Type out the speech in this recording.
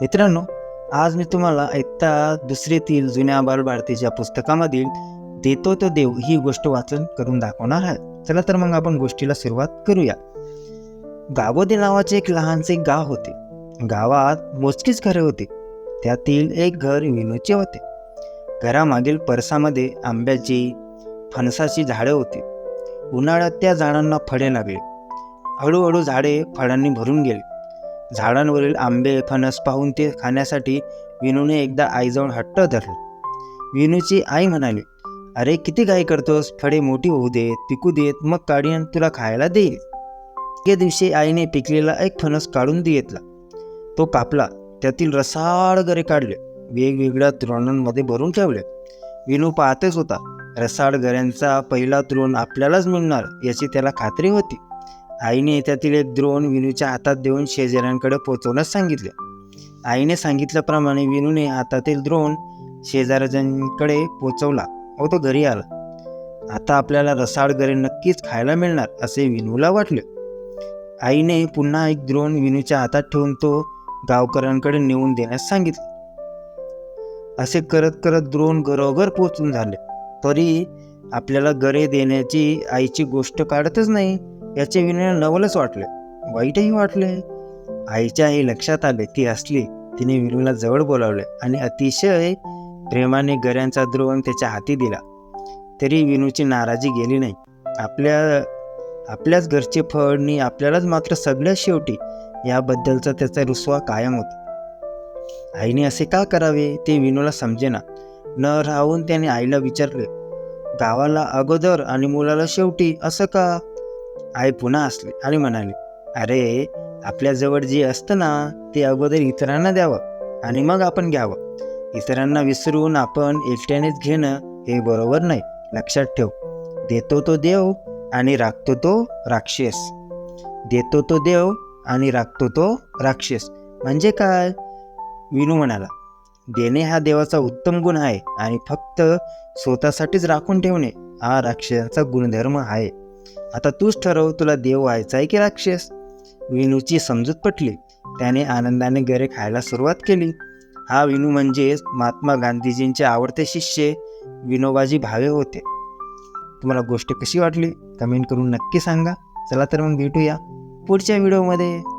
मित्रांनो आज मी तुम्हाला ऐकता दुसरीतील जुन्या बालभारतीच्या पुस्तकामधील देतो तो देव ही गोष्ट वाचन करून दाखवणार आहे. चला तर मग आपण गोष्टीला सुरुवात करूया. गावोदे नावाचे एक लहानसे गाव होते. गावात मोजकीच घरे होती. त्यातील एक घर विनूचे होते. घरामागील परसामध्ये आंब्याची फणसाची झाडे होती. उन्हाळ्यात त्या झाडांना फळे लागले. हळूहळू झाडे फळांनी भरून गेली. झाडांवरील आंबे फणस पाहून ते खाण्यासाठी विनूने एकदा आईजवळ हट्ट धरलं. विनूची आई म्हणाली अरे किती घाई करतोस? फळे मोठी होऊ देत पिकू देत मग काढीन तुला खायला देईल. या दिवशी आईने पिकलेला एक फणस काढून घेतला तो कापला त्यातील रसाळ गरे काढले वेगवेगळ्या तृणांमध्ये भरून ठेवले. विनू पाहतच होता रसाळ गऱ्यांचा पहिला तृण आपल्यालाच मिळणार याची त्याला खात्री होती. आईने त्यातील एक द्रोण विनूच्या हातात देऊन शेजाऱ्यांकडे पोचवण्यास सांगितले. आईने सांगितल्याप्रमाणे विनूने हातातील द्रोण शेजाऱ्यांकडे पोचवला व तो घरी आला. आता आपल्याला रसाळ गरे नक्कीच खायला मिळणार असे विनूला वाटले. आईने पुन्हा एक द्रोण विनूच्या हातात ठेवून तो गावकऱ्यांकडे नेऊन देण्यास सांगितले. असे करत करत द्रोण घरोघर पोचून झाले. तरी आपल्याला गरे देण्याची आईची गोष्ट काढतच नाही. याचे विनय नवलच वाटले. वाईटही वाटले. आईच्या आई लक्षात आले ती असली तिने विनूला जवळ बोलावले आणि अतिशय प्रेमाने गऱ्यांचा द्रोण त्याच्या हाती दिला. तरी विनूची नाराजी गेली नाही. आपल्या आपल्याच घरचे फळणी आपल्यालाच मात्र सगळ्यात शेवटी याबद्दलचा त्याचा रुसवा कायम होता. आईने असे का करावे ते विनूला समजेना. न राहून त्याने आईला विचारले गावाला अगोदर आणि मुलाला शेवटी असं का आई पुन्हा असली. आणि म्हणाली अरे आपल्याजवळ जे असतं ना ते अगोदर इतरांना द्यावं आणि मग आपण घ्यावं. इतरांना विसरून आपण एकट्यानेच घेणं हे बरोबर नाही. लक्षात ठेव. देतो तो देव आणि राखतो तो राक्षस. देतो तो देव आणि राखतो तो राक्षस. म्हणजे काय? विनू म्हणाला देणे हा देवाचा उत्तम गुण आहे आणि फक्त स्वतःसाठीच राखून ठेवणे हा राक्षसाचा गुणधर्म आहे. आता तूच ठरव तुला देव व्हायचा आहे की राक्षस? विनूची समजूत पटली. त्याने आनंदाने गरे खायला सुरुवात केली. हा विनू म्हणजेच महात्मा गांधीजींचे आवडते शिष्य विनोबाजी भावे होते. तुम्हाला गोष्ट कशी वाटली? कमेंट करून नक्की सांगा. चला तर मग भेटूया पुढच्या व्हिडिओमध्ये.